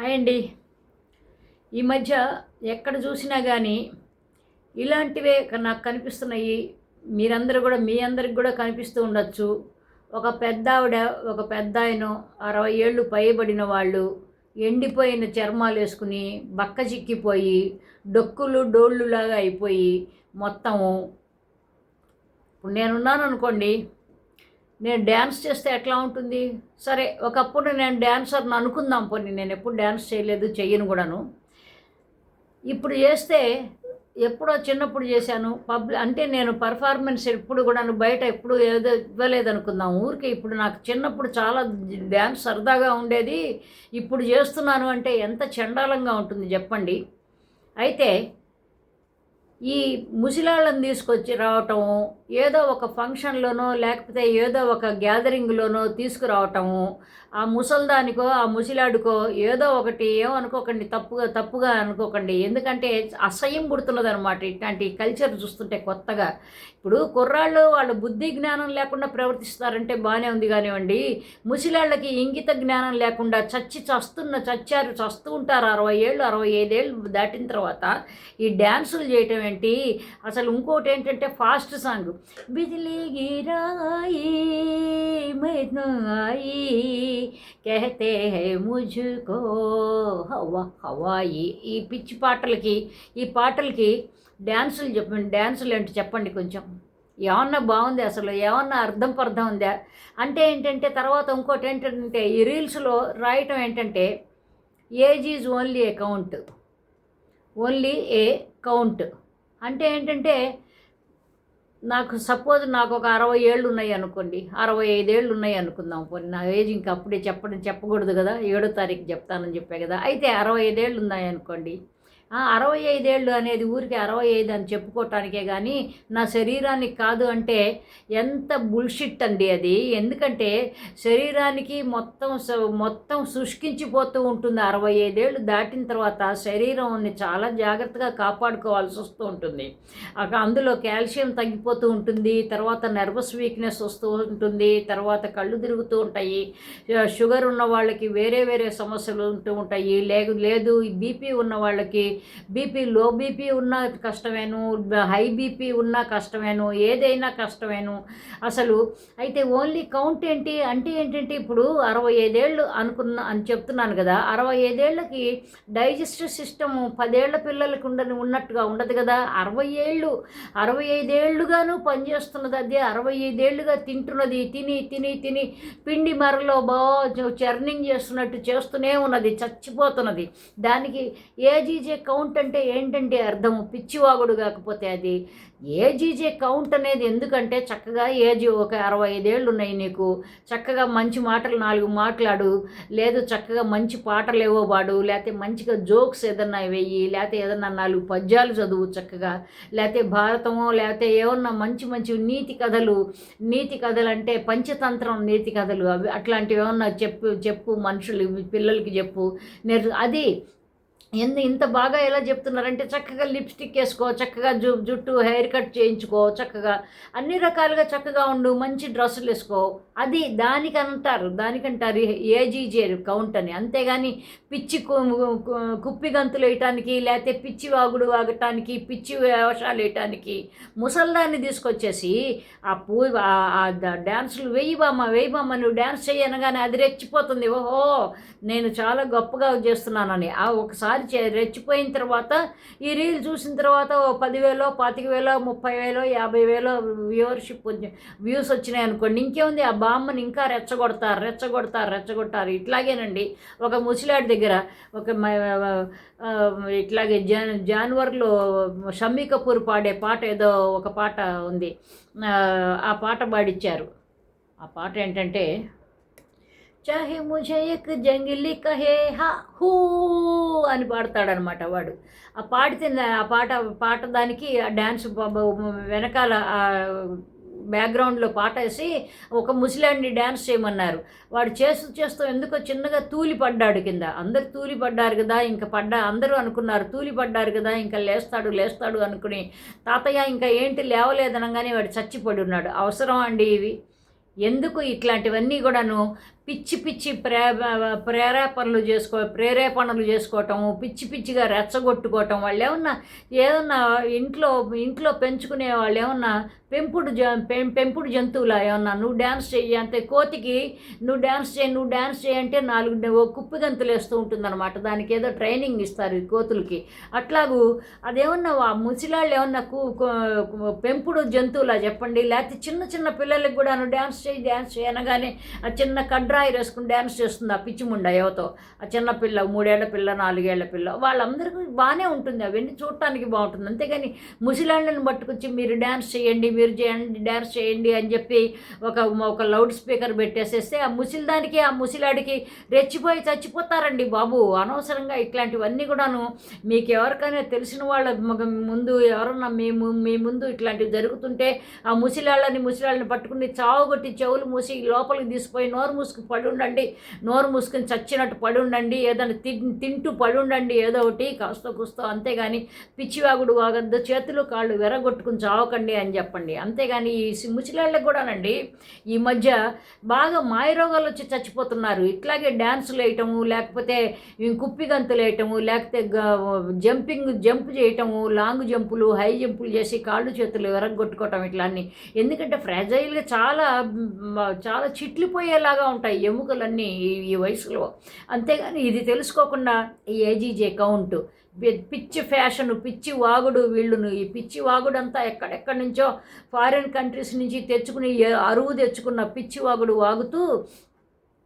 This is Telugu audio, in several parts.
హాయ్ అండి. ఈ మధ్య ఎక్కడ చూసినా కానీ ఇలాంటివే క- నాకు కనిపిస్తున్నాయి. మీరందరూ కూడా మీ అందరికి కూడా కనిపిస్తూ ఉండొచ్చు. ఒక పెద్ద ఆవిడ ఒక పెద్ద ఆయన అరవై ఏళ్ళు పైబడిన వాళ్ళు ఎండిపోయిన చర్మాలు వేసుకుని బక్క చిక్కిపోయి డొక్కులు డోళ్ళులాగా అయిపోయి మొత్తము. ఇప్పుడు నేనున్నాను అనుకోండి నేను డ్యాన్స్ చేస్తే ఎట్లా ఉంటుంది? సరే ఒకప్పుడు నేను డ్యాన్సర్ని అనుకుందాం పోనీ నేను ఎప్పుడు డ్యాన్స్ చేయలేదు చెయ్యను కూడాను. ఇప్పుడు చేస్తే ఎప్పుడో చిన్నప్పుడు చేశాను. పబ్లి అంటే నేను పర్ఫార్మెన్స్ ఎప్పుడు కూడాను బయట ఎప్పుడు ఏదో ఇవ్వలేదు అనుకుందాం ఊరికే ఇప్పుడు నాకు చిన్నప్పుడు చాలా డ్యాన్స్ సరదాగా ఉండేది. ఇప్పుడు చేస్తున్నాను అంటే ఎంత చండాలంగా ఉంటుంది చెప్పండి. అయితే ఈ ముసిలాళ్ళని తీసుకొచ్చి రావటము ఏదో ఒక ఫంక్షన్లోనో లేకపోతే ఏదో ఒక గ్యాదరింగ్లోనో తీసుకురావటము ఆ ముసల్దానికో ఆ ముసిలాడుకో ఏదో ఒకటి ఏమనుకోకండి తప్పుగా తప్పుగా అనుకోకండి. ఎందుకంటే అసహ్యం పుడుతున్నది అనమాట ఇట్లాంటి కల్చర్ చూస్తుంటే కొత్తగా. ఇప్పుడు కుర్రాళ్ళు వాళ్ళ బుద్ధి జ్ఞానం లేకుండా ప్రవర్తిస్తారంటే బాగానే ఉంది కానివ్వండి. ముసిలాళ్ళకి ఇంగిత జ్ఞానం లేకుండా చచ్చి చస్తున్న చచ్చారు చస్తూ ఉంటారు అరవై ఏళ్ళు అరవై ఐదేళ్ళు దాటిన తర్వాత ఈ డ్యాన్సులు చేయటం ఏంటి? అసలు ఇంకోటి ఏంటంటే ఫాస్ట్ సాంగ్. బిజిలీ గిరాయి మై కహతే హై ముజుకో హవా హవాయి. ఈ పిచ్చి పాటలకి ఈ పాటలకి డ్యాన్సులు చెప్పండి డ్యాన్సులు ఏంటి చెప్పండి కొంచెం. ఏమన్నా బాగుంది అసలు ఏమన్నా అర్థం పర్థం ఉందా? అంటే ఏంటంటే తర్వాత ఇంకోటి ఏంటంటే ఈ రీల్స్లో రాయటం ఏంటంటే age is only a count only a count. అంటే ఏంటంటే నాకు సపోజ్ నాకు ఒక అరవై ఏళ్ళు ఉన్నాయి అనుకోండి. అరవై ఐదేళ్ళు ఉన్నాయి అనుకుందాం. పోనీ నా ఏజ్ ఇంకా అప్పుడే చెప్పడం చెప్పకూడదు కదా. ఏడో తారీఖు చెప్తానని చెప్పే కదా. అయితే అరవై ఐదేళ్ళు ఉన్నాయి అనుకోండి. అరవై ఐదేళ్ళు అనేది ఊరికి అరవై ఐదు అని చెప్పుకోవటానికే కానీ నా శరీరానికి కాదు అంటే ఎంత బుల్షిట్ అండి అది. ఎందుకంటే శరీరానికి మొత్తం స- మొత్తం శుష్కించిపోతూ ఉంటుంది అరవై ఐదేళ్ళు దాటిన తర్వాత శరీరాన్ని చాలా జాగ్రత్తగా కాపాడుకోవాల్సి వస్తూ ఉంటుంది. అందులో కాల్షియం తగ్గిపోతూ ఉంటుంది తర్వాత నర్వస్ వీక్నెస్ వస్తూ ఉంటుంది తర్వాత కళ్ళు తిరుగుతూ ఉంటాయి షుగర్ ఉన్న వాళ్ళకి వేరే వేరే సమస్యలు ఉంటూ ఉంటాయి లేదు లేదు బీపీ ఉన్న వాళ్ళకి బీపీ లో బీపీ ఉన్న కష్టమేను హై బీపీ ఉన్న కష్టమేను ఏదైనా కష్టమేను. అసలు అయితే ఓన్లీ కౌంట్ ఏంటి అంటే ఏంటంటే ఇప్పుడు అరవై ఐదేళ్ళు అనుకున్న అని చెప్తున్నాను కదా అరవై ఐదేళ్ళకి డైజెస్టివ్ సిస్టమ్ పదేళ్ళ పిల్లలకి ఉండని ఉన్నట్టుగా ఉండదు కదా. అరవై ఏళ్ళు అరవై ఐదేళ్ళుగాను పనిచేస్తున్నది అదే. అరవై ఐదేళ్ళుగా తింటున్నది తిని తిని తిని పిండి మరలో బాగా చర్నింగ్ చేస్తున్నట్టు చేస్తూనే ఉన్నది చచ్చిపోతున్నది. దానికి ఏజీజే కౌంట్ అంటే ఏంటంటే అర్థం? పిచ్చివాగుడు కాకపోతే అది. ఏజీజే కౌంట్ అనేది ఎందుకంటే చక్కగా ఏజ్ ఒక అరవై ఐదేళ్ళు ఉన్నాయి నీకు. చక్కగా మంచి మాటలు నాలుగు మాట్లాడు. లేదు చక్కగా మంచి పాటలు ఏవో పాడు. లేకపోతే మంచిగా జోక్స్ ఏదన్నా వెయ్యి లేకపోతే ఏదన్నా నాలుగు పద్యాలు చదువు చక్కగా. లేకపోతే భారతమో లేకపోతే ఏమన్నా మంచి మంచి నీతి కథలు. నీతి కథలు అంటే పంచతంత్రం నీతి కథలు. అవి అట్లాంటివి ఏమన్నా చెప్పు చెప్పు మనుషులు పిల్లలకి చెప్పు. నేర్చు అది ఎందు ఇంత బాగా ఎలా చెప్తున్నారంటే చక్కగా లిప్స్టిక్ వేసుకో చక్కగా జు జుట్టు హెయిర్ కట్ చేయించుకో చక్కగా అన్ని రకాలుగా చక్కగా ఉండు మంచి డ్రెస్సులు వేసుకో. అది దానికి అంటారు దానికంటారు ఏజీజే కౌంట్ అని. అంతేగాని పిచ్చి కుప్పి గంతులు వేయటానికి లేకపోతే పిచ్చి వాగుడు వాగటానికి పిచ్చి వేషాలు వేయటానికి ముసల్దాన్ని తీసుకొచ్చేసి ఆ పూ ఆ- డ్యాన్సులు వెయ్యి బామ్మ వెయ్యి బామ్మ నువ్వు డ్యాన్స్ చేయనగానే అది రెచ్చిపోతుంది. ఓహో నేను చాలా గొప్పగా చేస్తున్నానని. ఆ ఒకసారి చే- రెచ్చిపోయిన తర్వాత ఈ రీల్ చూసిన తర్వాత ఓ పదివేలో పాతిక వేలో ముప్పై వేలో యాభై వేలో వ్యూవర్షిప్ వ్యూస్ వచ్చినాయి అనుకోండి. ఇంకేముంది? ఆ బామ్మని ఇంకా రెచ్చగొడతారు రెచ్చగొడతారు రెచ్చగొడతారు. ఇట్లాగేనండి. ఒక ముసలాడి దగ్గర ఒక ఇట్లాగే జాన్ జాన్వర్లో షమ్మీ కపూర్ పాడే పాట ఏదో ఒక పాట ఉంది. ఆ పాట పాడిచ్చారు. ఆ పాట ఏంటంటే చాహే ఎక్ జంగిలి కహే హూ అని పాడతాడనమాట వాడు. ఆ పాడితే ఆ పాట పాట దానికి ఆ డ్యాన్స్ వెనకాల బ్యాక్గ్రౌండ్లో పాట వేసి ఒక ముసిలాండి డ్యాన్స్ చేయమన్నారు. వాడు చేస్తూ చేస్తూ ఎందుకో చిన్నగా తూలి పడ్డాడు కింద. అందరు తూలి పడ్డారు కదా ఇంకా పడ్డా అందరూ అనుకున్నారు తూలి పడ్డారు కదా ఇంకా లేస్తాడు లేస్తాడు అనుకుని తాతయ్య ఇంకా ఏంటి లేవలేదనగానే వాడు చచ్చిపడి ఉన్నాడు. అవసరం అండి ఇవి? ఎందుకు ఇట్లాంటివన్నీ కూడాను పిచ్చి పిచ్చి ప్రే ప్రేరేపణలు చేసుకో ప్రేరేపణలు చేసుకోవటం పిచ్చి పిచ్చిగా రెచ్చగొట్టుకోవటం వాళ్ళు ఏమన్నా ఏమన్నా ఇంట్లో ఇంట్లో పెంచుకునే వాళ్ళు ఏమన్నా పెంపుడు జ పెం- పెంపుడు జంతువులా ఏమన్నా నువ్వు డ్యాన్స్ చెయ్యి అంటే కోతికి నువ్వు డ్యాన్స్ చేయి నువ్వు డ్యాన్స్ చేయి అంటే నాలుగు ఓ కుప్పి గంతులు వేస్తూ ఉంటుందన్నమాట. దానికి ఏదో ట్రైనింగ్ ఇస్తారు ఈ కోతులకి. అట్లాగూ అదేమన్నా ఆ ముసిలాళ్ళు ఏమన్నా కు పెంపుడు జంతువులా చెప్పండి? లేకపోతే చిన్న చిన్న పిల్లలకి కూడా నువ్వు డ్యాన్స్ చేయి డ్యాన్స్ చేయనగానే ఆ చిన్న కడ్రాయి వేసుకుని డ్యాన్స్ చేస్తుంది ఆ పిచ్చిముండ యువతో ఆ చిన్నపిల్ల మూడేళ్ళ పిల్ల నాలుగేళ్ళ పిల్ల. వాళ్ళందరికీ బాగానే ఉంటుంది అవన్నీ చూడటానికి బాగుంటుంది. అంతేగాని ముసిలాళ్ళని పట్టుకొచ్చి మీరు డ్యాన్స్ చేయండి మీరు చేయండి డ్యాన్స్ చేయండి అని చెప్పి ఒక ఒక లౌడ్ స్పీకర్ పెట్టేసేస్తే ఆ ముసిలిదానికి ఆ ముసిలాడికి రెచ్చిపోయి చచ్చిపోతారండి బాబు. అనవసరంగా ఇట్లాంటివన్నీ కూడాను మీకు ఎవరికైనా తెలిసిన వాళ్ళ ముందు ఎవరన్నా మీ మీ ముందు ఇట్లాంటివి జరుగుతుంటే ఆ ముసిలాళ్ళని ముసిలాళ్ళని పట్టుకుని చావుగొట్టి చెవులు మూసి లోపలికి తీసిపోయి నోరు మూసుకు పడి ఉండండి నోరు మూసుకుని చచ్చినట్టు పడి ఉండండి ఏదైనా తింటూ పడి ఉండండి ఏదో ఒకటి కాస్త కూస్తో అంతేగాని పిచ్చివాగుడు వాగద్దు. చేతులు కాళ్ళు విరగొట్టుకుని చావకండి అని చెప్పండి. అంతేగాని ఈ సి- కూడానండి ఈ మధ్య బాగా మాయరోగాలు వచ్చి చచ్చిపోతున్నారు. ఇట్లాగే డ్యాన్సులు వేయటము లేకపోతే కుప్పి గంతులు వేయటము లేకపోతే జంపింగ్ జంప్ చేయటము లాంగ్ జంపులు హై జంపులు చేసి కాళ్ళు చేతులు విరగొట్టుకోవటం ఇట్లా అన్ని ఎందుకంటే ఫ్రెజైల్గా చాలా చాలా చిట్లిపోయేలాగా ఉంటాయి. ఎముకలన్నీ ఈ- ఈ వయసులో. అంతేగాని ఇది తెలుసుకోకుండా ఈ ఏజీజే కౌంట్ పిచ్చి ఫ్యాషన్ పిచ్చి వాగుడు వీళ్ళును ఈ పిచ్చి వాగుడు అంతా ఎక్కడెక్కడి నుంచో ఫారిన్ కంట్రీస్ నుంచి తెచ్చుకుని అరువు తెచ్చుకున్న పిచ్చి వాగుడు వాగుతూ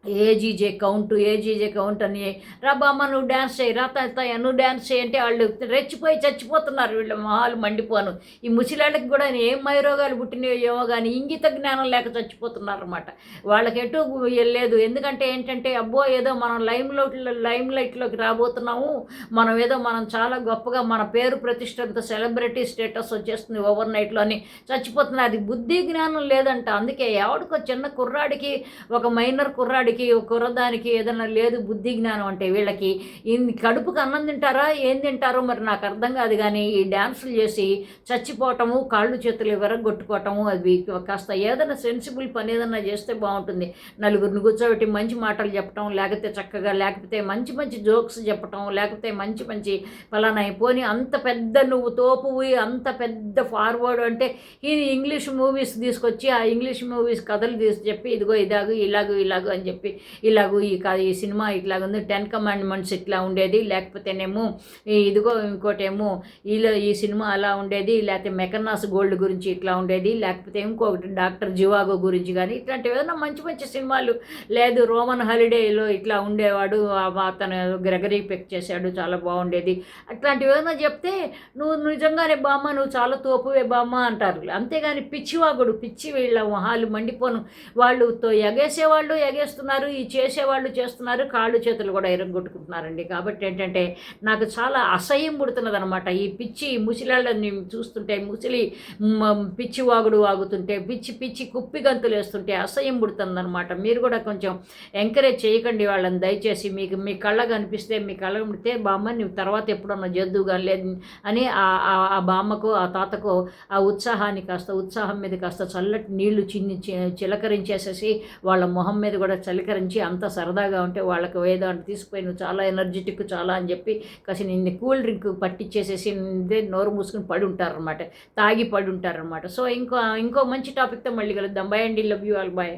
ఏజీజే కౌంట్ ఏజీజే కౌంట్ అని. రా బామ్మ నువ్వు డ్యాన్స్ చేయి రా తాతయ్య నువ్వు డ్యాన్స్ చేయి అంటే వాళ్ళు రెచ్చిపోయి చచ్చిపోతున్నారు. వీళ్ళ మొహాలు మండిపోను. ఈ ముసిలాళ్ళకి కూడా ఏం మైరోగాలు పుట్టినయో ఏమో కానీ ఇంగిత జ్ఞానం లేక చచ్చిపోతున్నారు అనమాట వాళ్ళకి ఎటు వెళ్ళలేదు. ఎందుకంటే ఏంటంటే అబ్బో ఏదో మనం లైమ్లో లైమ్ లైట్లోకి రాబోతున్నాము. మనం ఏదో మనం చాలా గొప్పగా మన పేరు ప్రతిష్టంతో సెలబ్రిటీ స్టేటస్ వచ్చేస్తుంది ఓవర్ నైట్లో అని చచ్చిపోతున్నారు. అది బుద్ధి జ్ఞానం లేదంట. అందుకే ఎవడికో చిన్న కుర్రాడికి ఒక మైనర్ కుర్రాడికి ఒక కుర్రదానికి ఏదైనా లేదు బుద్ధి జ్ఞానం అంటే వీళ్ళకి. ఇన్ని కడుపుకి అన్నం తింటారా? ఏం తింటారో మరి నాకు అర్థం కాదు కానీ ఈ డ్యాన్సులు చేసి చచ్చిపోవటము కాళ్ళు చేతులు విరగొట్టుకోవటము అది కాస్త ఏదైనా సెన్సిబుల్ పని ఏదైనా చేస్తే బాగుంటుంది. నలుగురిని కూర్చోబెట్టి మంచి మాటలు చెప్పటం లేకపోతే చక్కగా లేకపోతే మంచి మంచి జోక్స్ చెప్పటం లేకపోతే మంచి మంచి ఫలానా పోని అంత పెద్ద నువ్వు తోపు అంత పెద్ద ఫార్వర్డ్ అంటే ఈ ఇంగ్లీష్ మూవీస్ తీసుకొచ్చి ఆ ఇంగ్లీష్ మూవీస్ కథలు తీసి చెప్పి ఇదిగో ఇదాగు ఇలాగు ఇలాగు అని చెప్పి ఇలాగూ ఈ కాదు ఈ సినిమా ఇట్లాగుంది టెన్ కమాండ్మెంట్స్ ఇట్లా ఉండేది లేకపోతేనేమో ఇదిగో ఇంకోటేమో ఈలో ఈ సినిమా అలా ఉండేది లేకపోతే మెకర్నాస్ గోల్డ్ గురించి ఇట్లా ఉండేది లేకపోతే ఇంకొకటి డాక్టర్ జివాగో గురించి కానీ ఇట్లాంటివి ఏదైనా మంచి మంచి సినిమాలు. లేదు రోమన్ హాలిడేలో ఇట్లా ఉండేవాడు అతను గ్రెగరీ పిక్ చేశాడు చాలా బాగుండేది. అట్లాంటివి ఏదైనా చెప్తే నువ్వు నిజంగానే బామ్మ నువ్వు చాలా తోపువే బామ్మ అంటారు. అంతేగాని పిచ్చివాగుడు పిచ్చి వీళ్ళ మొహాలు మండిపోను. వాళ్ళుతో ఎగేసేవాళ్ళు ఎగేస్తున్నారు. ఈ చేసేవాళ్ళు చేస్తున్నారు కాళ్ళు చేతులు కూడా ఇరగొట్టుకుంటున్నారండి కాబట్టి ఏంటంటే నాకు చాలా అసహ్యం పుడుతున్నది అనమాట ఈ పిచ్చి ముసిలాళ్ళని చూస్తుంటే ముసిలి పిచ్చి వాగుడు వాగుతుంటే పిచ్చి పిచ్చి కుప్పి గంతులు వేస్తుంటే అసహ్యం పుడుతుంది అనమాట మీరు కూడా కొంచెం ఎంకరేజ్ చేయకండి వాళ్ళని దయచేసి. మీకు మీ కళ్ళ కనిపిస్తే మీ కళ్ళ కనిపిస్తే బామ్మ నువ్వు తర్వాత ఎప్పుడన్నా జద్దు కానీ లేదు అని ఆ- ఆ- బామ్మకు ఆ తాతకు ఆ ఉత్సాహాన్ని కాస్త ఉత్సాహం మీద కాస్త చల్లటి నీళ్ళు చిన్ని చి- చిలకరించేసేసి వాళ్ళ మొహం మీద కూడా సలీకరించి అంత సరదాగా ఉంటే వాళ్ళకి ఏదో అంటే తీసుకుపోయి నువ్వు చాలా ఎనర్జెటిక్ చాలా అని చెప్పి కాసి నిన్ను కూల్ డ్రింక్ పట్టించేసేసి నిందే నోరు మూసుకుని పడి ఉంటారనమాట తాగి పడి ఉంటారనమాట సో ఇంకో ఇంకో మంచి టాపిక్తో మళ్ళీ కలుద్దాం. బాయ్ అండి. Love you all bye